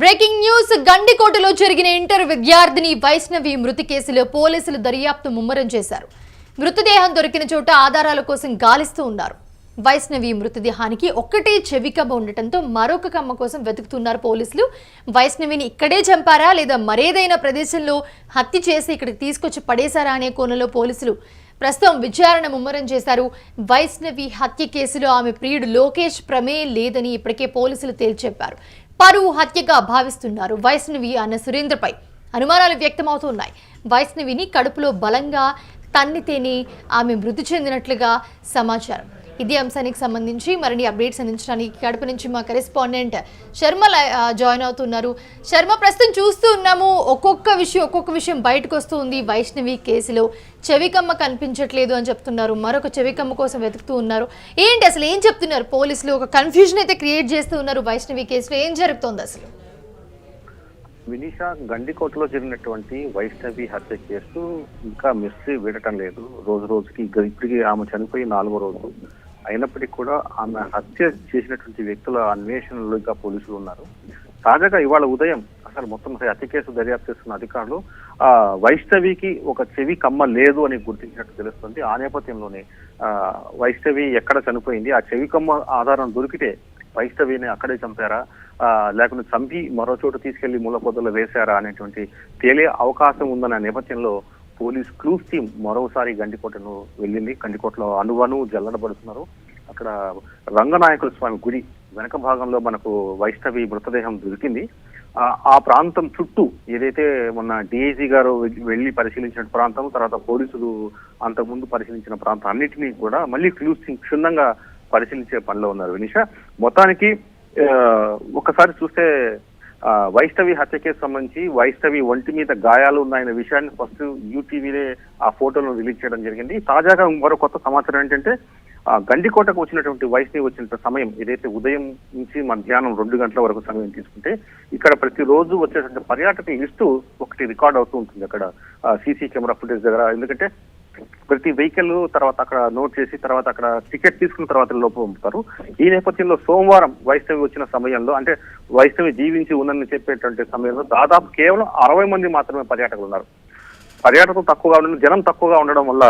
Breaking news. గండికోటలో జరిగిన inter విద్యార్థిని వైష్ణవి మృతి కేసులో పోలీసులు దర్యాప్తు ముమ్మరం చేశారు. మృతదేహం దొరికిన చోట ఆధారాల కోసం గాలిస్తూ ఉన్నారు. వైష్ణవి మృతదేహానికి ఒక్కటే చెవికమ్మ ఉండటంతో మరొక కమ్మ కోసం వెతుకుతున్నారు పోలీసులు. వైష్ణవిని ఇక్కడే చంపారా లేదా మరేదైనా ప్రదేశంలో హత్య చేసి ఇక్కడికి తీసుకొచ్చి పడేశారా అనే కోణంలో పోలీసులు ప్రస్తుతం విచారణ ముమ్మరం చేశారు. వైష్ణవి హత్య కేసులో ఆమె ప్రియుడు లోకేష్ ప్రమేయం లేదని ఇప్పటికే పోలీసులు తేల్చెప్పారు పరువు హత్యగా భావిస్తున్నారు. వైష్ణవి అన్న సురేంద్రపై అనుమానాలు వ్యక్తమవుతున్నాయి. వైష్ణవిని కడుపులో బలంగా తన్నితేనే ఆమె మృతి చెందినట్లుగా సమాచారం. ఇదే అంశానికి సంబంధించి మరిన్ని అప్డేట్స్ అందించడానికి కడప నుంచి మా కరెస్పాండెంట్ శర్మ జాయిన్ అవుతున్నారు. శర్మ ప్రస్తుతం చూస్తూ ఉన్నాము. ఒక్కొక్క విషయం ఒక్కొక్క విషయం బయటకు వస్తూ ఉంది వైష్ణవి కేసులో చెవికమ్మ కనిపించట్లేదు అని చెప్తున్నారు. మరొక చెవికమ్మ కోసం వెతుకుతూ ఉన్నారు. ఏంటి అసలు? ఏం చెప్తున్నారు? పోలీసులు ఒక కన్ఫ్యూజన్ అయితే క్రియేట్ చేస్తూ ఉన్నారు వైష్ణవి కేసులో. ఏం జరుగుతోంది అసలు? వినీషా గండికోటలో జరిగినటువంటి వైష్ణవి హత్య కేసు ఇంకా మిస్ వీడటం లేదు. రోజు రోజుకి ఇప్పటికి ఇప్పటికీ ఆమె చనిపోయి నాలుగో రోజు. అయినప్పటికీ కూడా ఆమె హత్య చేసినటువంటి వ్యక్తుల అన్వేషణలో ఇంకా పోలీసులు ఉన్నారు. తాజాగా ఇవాళ ఉదయం అసలు మొత్తం హత్య కేసు దర్యాప్తు చేస్తున్న అధికారులు ఆ వైష్ణవికి ఒక చెవి కమ్మ లేదు అని గుర్తించినట్టు తెలుస్తుంది. ఆ నేపథ్యంలోనే ఆ వైష్ణవి ఎక్కడ చనిపోయింది? ఆ చెవి కమ్మ ఆధారం దొరికితే వైష్ణవిని అక్కడే చంపారా? ఆ, లేకుంటే చంపి మరో చోట తీసుకెళ్ళి మూలపొద్దలు వేశారా అనేటువంటి తేలే అవకాశం ఉందన్న నేపథ్యంలో పోలీస్ క్లూస్ టీం మరోసారి గండికోటను వెళ్ళింది. గండికోటలో అనువను జల్లడబడుతున్నారు అక్కడ రంగనాయకుల స్వామి గుడి వెనక భాగంలో మనకు వైష్ణవి మృతదేహం దొరికింది. ఆ ప్రాంతం చుట్టూ ఏదైతే మొన్న డిఐజీ గారు వెళ్ళి వెళ్ళి పరిశీలించిన ప్రాంతం తర్వాత పోలీసులు అంతకుముందు పరిశీలించిన ప్రాంతం అన్నిటినీ కూడా మళ్ళీ క్లూస్ టీం క్షుణ్ణంగా పరిశీలించే పనిలో ఉన్నారు. వినిష మొత్తానికి ఒకసారి చూస్తే వైష్ణవి హత్యకే సంబంధించి వైష్ణవి ఒంటి మీద గాయాలు ఉన్నాయన్న విషయాన్ని ఫస్ట్ యూటీవీనే ఆ ఫోటోలను రిలీజ్ చేయడం జరిగింది. తాజాగా మరో కొత్త సమాచారం ఏంటంటే గండికోటకు వచ్చినటువంటి వైష్ణవి వచ్చిన సమయం ఏదైతే ఉదయం నుంచి మధ్యాహ్నం రెండు గంటల వరకు సమయం తీసుకుంటే ఇక్కడ ప్రతిరోజు వచ్చేటువంటి పర్యాటక లిస్టు ఒకటి రికార్డ్ అవుతూ ఉంటుంది అక్కడ. సీసీ కెమెరా ఫుటేజ్ దగ్గర. ఎందుకంటే ప్రతి వెహికల్ తర్వాత అక్కడ నోట్ చేసి తర్వాత అక్కడ టికెట్ తీసుకున్న తర్వాత లోపు పంపుతారు. ఈ నేపథ్యంలో సోమవారం వైష్ణవి వచ్చిన సమయంలో అంటే వైష్ణవి జీవించి ఉందని చెప్పేటువంటి సమయంలో దాదాపు కేవలం అరవై మంది మాత్రమే పర్యాటకులు ఉన్నారు. పర్యాటకులు తక్కువగా ఉండడం జనం తక్కువగా ఉండడం వల్ల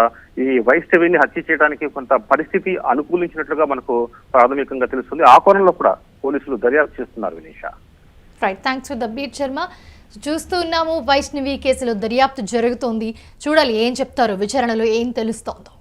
ఈ వైష్ణవిని హత్య చేయడానికి కొంత పరిస్థితి అనుకూలించినట్లుగా మనకు ప్రాథమికంగా తెలుస్తుంది. ఆ కోణంలో కూడా పోలీసులు దర్యాప్తు చేస్తున్నారు Vineesha. Right thanks for the beat Sharma చూస్తూ ఉన్నాము వైష్ణవి కేసులో దర్యాప్తు జరుగుతోంది. చూడాలి ఏం చెప్తారో విచారణలో ఏం తెలుస్తోందో.